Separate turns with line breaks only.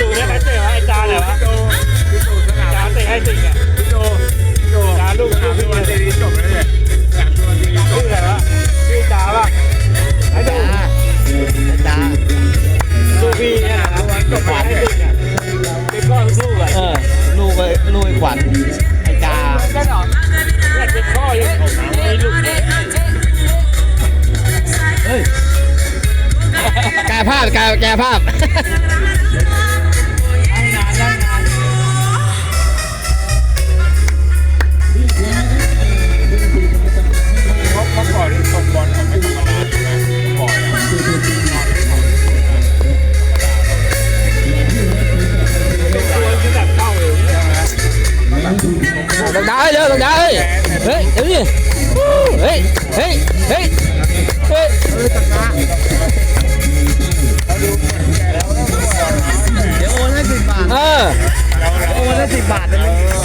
ดูเนี่ยใครเตะวะไอ้จานเหรอวะ
จา
นเตะให้สิงอะ
พี่โจพี่โจ
จานลูก
ส
ลู
นาม
ก
พี่
พี่
วัน
เล
เจ
ย
ดีจบแล้วเนี่ยสนามพี่วันเจดีจ
ชื่
บ
ออะไรวะชื่อจาป่ะไอ้ดู
จ้า
ดูพี่เนี่ยนะจบมาให้สิงอะเป็นพ่อลูกอะ
เออลูกไอ้ลูกไอ้ขวัญไอ้จ้า
ได้หรอ
ภาพแกายกภาพ
เพราะเมื่อก่อนส่งบอลเขาไม่ธรรมดาใช่ไหมเมื่อกอะนอนไม่เขา
ตัวที่แบบเข้าเลยเนี่ย
ตกดาวให้เร็วตกดาวให้เฮ้ยเดี๋ยวนี้เฮ้ยเฮ้ยเฮ้ ให้สิบบาทเลย